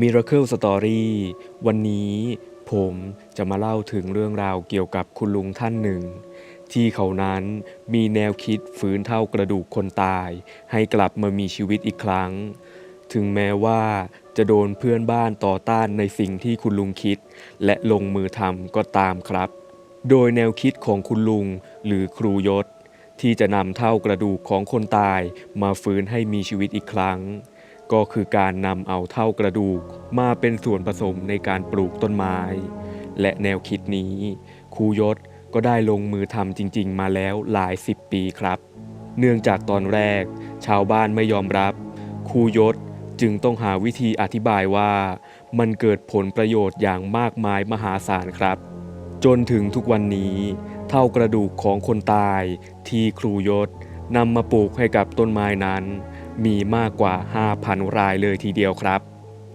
Miracle Story วันนี้ผมจะมาเล่าถึงเรื่องราวเกี่ยวกับคุณลุงท่านหนึ่ง ที่เขานั้นมีแนวคิดฟื้นเท่ากระดูกคนตาย ให้กลับมามีชีวิตอีกครั้ง ถึงแม้ว่าจะโดนเพื่อนบ้านต่อต้านในสิ่งที่คุณลุงคิด และลงมือทำก็ตามครับ โดยแนวคิดของคุณลุงหรือครูยศ ที่จะนำเท่ากระดูกของคนตายมาฟื้นให้มีชีวิตอีกครั้ง ก็คือการนำเอาเท่ากระดูกมาเป็นส่วนผสมในการปลูกต้นไม้ และแนวคิดนี้ครูยศก็ได้ลงมือทำจริง ๆ มาแล้วหลายสิบปีครับ เนื่องจากตอนแรก ชาวบ้านไม่ยอมรับครูยศจึงต้องหาวิธีอธิบายว่ามันเกิดผลประโยชน์อย่างมากมายมหาศาลครับ จนถึงทุกวันนี้เท่ากระดูกของคนตายที่ครูยศนำมาปลูกให้กับต้นไม้นั้น มีมากกว่า 5,000 รายเลยทีเดียวครับ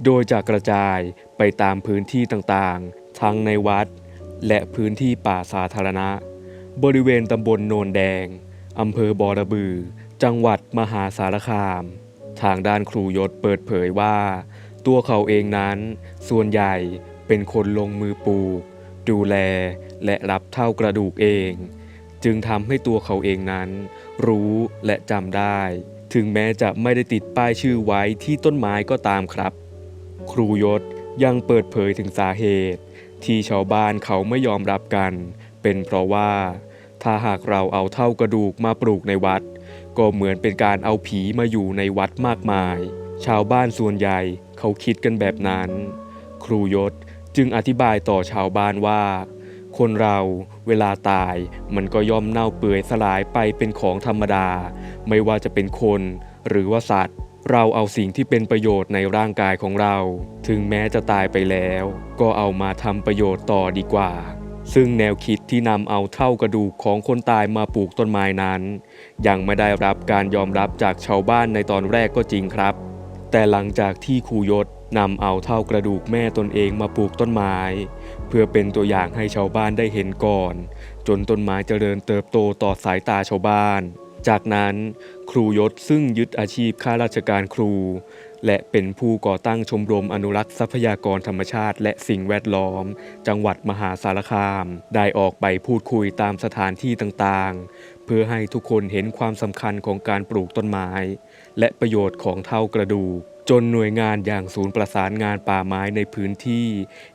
โดยจะกระจายไปตามพื้นที่ต่างๆ ทั้งในวัด และพื้นที่ป่าสาธารณะ บริเวณตำบลโนนแดง อำเภอบอระบือ จังหวัดมหาสารคาม ทางด้านครูยศเปิดเผยว่า ตัวเขาเองนั้นส่วนใหญ่เป็นคนลงมือปลูก ดูแลและรับเท่ากระดูกเอง จึงทำให้ตัวเขาเองนั้น รู้และจำได้ ถึงแม้จะไม่ได้ติดป้ายชื่อไว้ที่ต้นไม้ก็ตามครับ ครูยศยังเปิดเผยถึงสาเหตุ ที่ชาวบ้านเขาไม่ยอมรับกัน เป็นเพราะว่า ถ้าหากเราเอาเท่ากระดูกมาปลูกในวัด ก็เหมือนเป็นการเอาผีมาอยู่ในวัดมากมาย ชาวบ้านส่วนใหญ่เขาคิดกันแบบนั้น ครูยศจึงอธิบายต่อชาวบ้านว่า คนเราเวลาตายมันก็ย่อมเน่าเปื่อยสลายไปเป็นของธรรมดา ไม่ว่าจะเป็นคนหรือว่าสัตว์ เราเอาสิ่งที่เป็นประโยชน์ในร่างกายของเรา ถึงแม้จะตายไปแล้ว ก็เอามาทำประโยชน์ต่อดีกว่า ซึ่งแนวคิดที่นำเอาเท่ากระดูกของคนตายมาปลูกต้นไม้นั้น ยังไม่ได้รับการยอมรับจากชาวบ้านในตอนแรกก็จริงครับ แต่หลังจากที่ครูยศ นำเอาเท่ากระดูกแม่ตนเองมาปลูกต้นไม้ เพื่อเป็นตัวอย่างให้ชาวบ้านได้เห็นก่อน จนต้นไม้เจริญเติบโตต่อสายตาชาวบ้าน จากนั้น ครูยศซึ่งยึดอาชีพข้าราชการครู และเป็นผู้ก่อตั้งชมรมอนุรักษ์ทรัพยากรธรรมชาติ และสิ่งแวดล้อม จังหวัดมหาสารคาม ได้ออกไปพูดคุยตามสถานที่ต่างๆ เพื่อให้ทุกคนเห็นความสำคัญของการปลูกต้นไม้ และประโยชน์ของเท่ากระดูก จนหน่วยงานอย่างศูนย์ประสานงานป่าไม้ในพื้นที่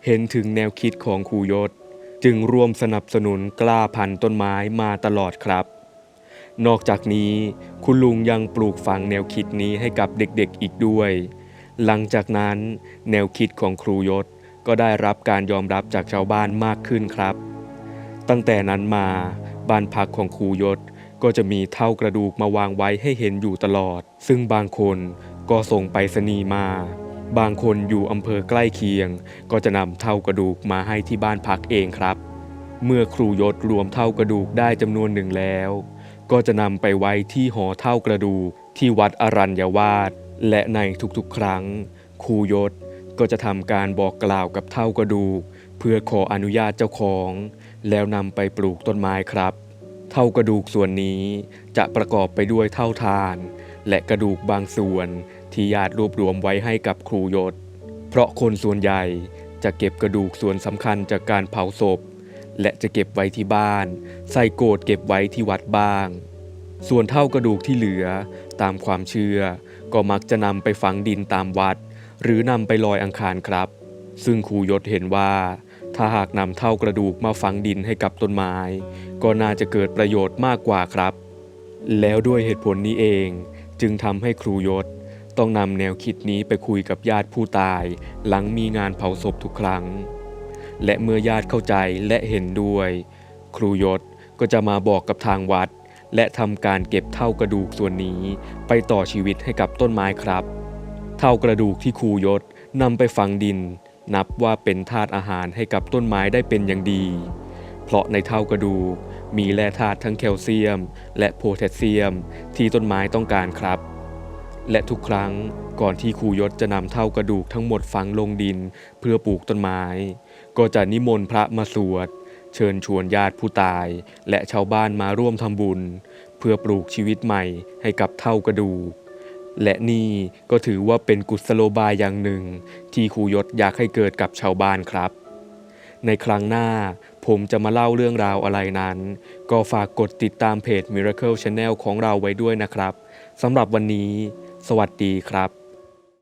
เห็นถึงแนวคิดของครูยศ จึงร่วมสนับสนุนกล้าพันต้นไม้มาตลอดครับ นอกจากนี้คุณลุงยังปลูกฝังแนวคิดนี้ให้กับเด็กๆอีกด้วย หลังจากนั้น แนวคิดของครูยศก็ได้รับการยอมรับจากชาวบ้านมากขึ้นครับ ตั้งแต่นั้นมาบ้านพักของครูยศก็จะมีเท่ากระดูกมาวางไว้ให้เห็นอยู่ตลอด ซึ่งบางคน ก็ส่งไปรษณีมา บางคนอยู่อำเภอใกล้เคียง ก็จะนำเท่ากระดูกมาให้ที่บ้านพักเองครับ เมื่อครูยศรวมเท่ากระดูกได้จำนวนหนึ่งแล้ว ก็จะนำไปไว้ที่หอเท่ากระดูกที่วัดอรัญญวาสและในทุกๆครั้ง ครูยศก็จะทำการบอกกล่าวกับเท่ากระดูก เพื่อขออนุญาตเจ้าของ แล้วนำไปปลูกต้นไม้ครับ เท่ากระดูกส่วนนี้จะประกอบไปด้วยเท่าทาน และกระดูกบางส่วนที่ญาติรวบรวมไว้ให้กับครูยศ เพราะคนส่วนใหญ่จะเก็บกระดูกส่วนสำคัญจากการเผาศพ และจะเก็บไว้ที่บ้าน ใส่โกรธเก็บไว้ที่วัดบ้าง ส่วนเท่ากระดูกที่เหลือตามความเชื่อ ก็มักจะนำไปฝังดินตามวัด หรือนำไปลอยอังคารครับ ซึ่งครูยศเห็นว่า ถ้าหากนำเท่ากระดูกมาฝังดินให้กับต้นไม้ ก็น่าจะเกิดประโยชน์มากกว่าครับ แล้วด้วยเหตุผลนี้เอง จึงทำให้ครูยศ ต้องนำแนวคิดนี้ไปคุยกับญาติผู้ตาย หลังมีงานเผาศพทุกครั้ง และเมื่อญาติเข้าใจและเห็นด้วย ครูยศก็จะมาบอกกับทางวัด และทำการเก็บเท่ากระดูกส่วนนี้ไปต่อชีวิตให้กับต้นไม้ครับ เท่ากระดูกที่ครูยศนำไปฝังดิน นับว่าเป็นธาตุอาหารให้กับต้นไม้ได้เป็นอย่างดี เพราะในเท่ากระดูก มีแร่ธาตุทั้งแคลเซียม และโพแทสเซียม ที่ต้นไม้ต้องการครับ และทุกครั้งก่อนที่ครูยศจะนำเท่ากระดูกทั้งหมดฝังลงดินเพื่อปลูกต้นไม้ ก็จะนิมนต์พระมาสวด เชิญชวนญาติผู้ตาย และชาวบ้านมาร่วมทำบุญ เพื่อปลูกชีวิตใหม่ให้กับเท่ากระดูกและนี่ก็ถือว่าเป็นกุศโลบายอย่างหนึ่ง ที่ครูยศอยากให้เกิดกับชาวบ้านครับ ในครั้งหน้า ผมจะมาเล่าเรื่องราวอะไรนั้น ก็ฝากกดติดตามเพจ Miracle Channel ของเราไว้ด้วยนะครับสำหรับวันนี้ สวัสดีครับ